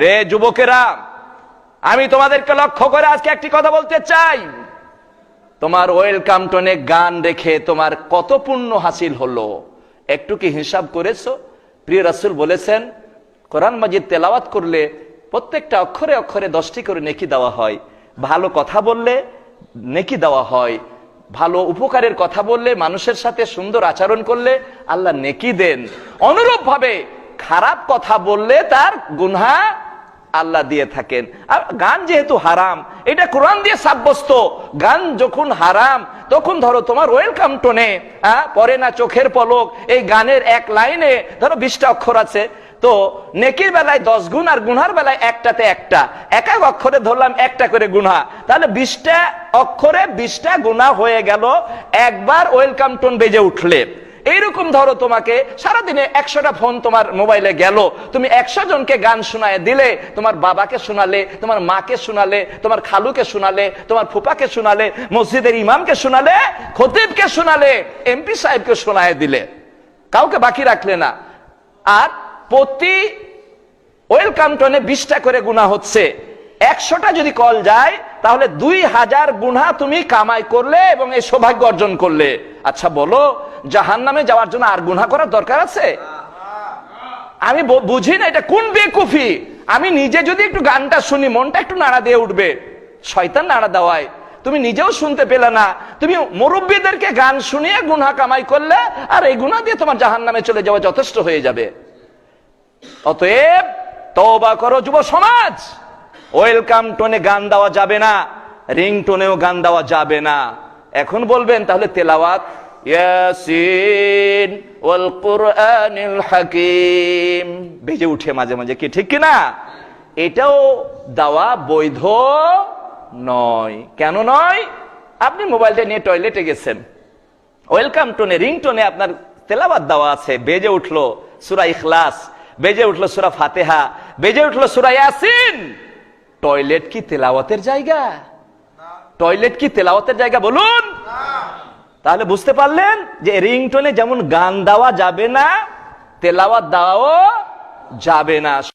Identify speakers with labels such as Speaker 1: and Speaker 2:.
Speaker 1: রে যুবকেরা, আমি তোমাদেরকে লক্ষ্য করে আজকে একটি কথা বলতে চাই। তোমার ওয়েলকাম টোনে গান রেখে তোমার কত পুণ্য হাসিল হলো। একটু কি হিসাব করেছ? প্রিয় রাসুল বলেছেন, কোরআন মাজিদ তেলাওয়াত করলে প্রত্যেকটা অক্ষরে অক্ষরে দশটি করে নেকি দেওয়া হয়। ভালো কথা বললে নেকি দেওয়া হয়। ভালো উপকারের কথা বললে মানুষের সাথে সুন্দর আচরণ করলে আল্লাহ নেকি দেন। অনুরূপ ভাবে খারাপ কথা বললে তার গুনহা আল্লাহ দিয়ে থাকেন। আর গান যেহেতু হারাম, এটা কোরআন দিয়ে সাব্যস্ত। গান যখন হারাম, তখন ধরো তোমার ওয়েলকাম টোনে হ্যাঁ পরে না চোখের পলক, এই গানের এক লাইনে ধরো বিশটা অক্ষর আছে। তো নেকির বেলায় দশ গুণ আর গুনার বেলায় একটাতে একটা। এক এক অক্ষরে ধরলাম একটা করে গুনহা। তাহলে বিশটা অক্ষরে বিশটা গুণা হয়ে গেল, একবার ওয়েলকাম টোন বেজে উঠলে। এইরকম ধরো তোমাকে সারাদিনে একশোটা ফোন তোমার মোবাইলে গেল। তুমি একশো জনকে গান শোনায় দিলে, তোমার বাবাকে শোনালে, তোমার মাকে শোনালে, তোমার খালুকে শোনালে, তোমার ফুপাকে শোনালে, মসজিদের ইমামকে শোনালে, খতিবকে শোনালে, এমপি সাহেবকে শোনায় দিলে। কাউকে বাকি রাখলে না। আর প্রতি ওয়েলকাম টনে বিশটা করে গুণা হচ্ছে। একশোটা যদি কল যায়, তাহলে দুই হাজার গুণা তুমি কামাই করলে এবং এই সৌভাগ্য অর্জন করলে। আচ্ছা বলো জাহান নামে যাওয়ার জন্য আর গুণা করার দরকার আছে? আমি বুঝি না এটা কোন বেকুফি? আমি নিজে যদি একটু গানটা শুনি, মনটা একটু নাড়া দিয়ে উঠবে। শয়তান নাড়া দেওয়ায়। তুমি নিজেও শুনতে পেলে না। তুমি মুরব্বীদেরকে গান শুনিয়ে গুনা কামাই করলে, আর এই গুণা দিয়ে তোমার জাহান নামে চলে যাওয়া যথেষ্ট হয়ে যাবে। অতএব তওবা করো যুব সমাজ। ওয়েলকাম টোনে গান দেওয়া যাবে না। রিং টোনেও গান দেওয়া যাবে না। এখন বলবেন, তাহলে তেলাওয়াত ইয়াসিন ওয়াল কুরআনিল হাকিম। বেজে উঠে মাঝে মাঝে কি, ঠিক কি না এটাও দেওয়া বৈধ নয়। কেন নয়? আপনি মোবাইলটা নিয়ে টয়লেটে গেছেন। ওয়েলকাম টোনে রিং টোনে আপনার তেলাবাদ দেওয়া আছে। বেজে উঠল সুরা ইখলাস, বেজে উঠল সুরা ফাতেহা, বেজে উঠল সুরা ইয়াসিন। টয়লেট কি তেলাওয়াতের জায়গা? টয়লেট কি তেলাওয়াতের জায়গা? বলুন। তাহলে বুঝতে পারলেন যে রিংটোনে যেমন গান দেওয়া যাবে না তেলাওয়াত দেওয়াও যাবে না।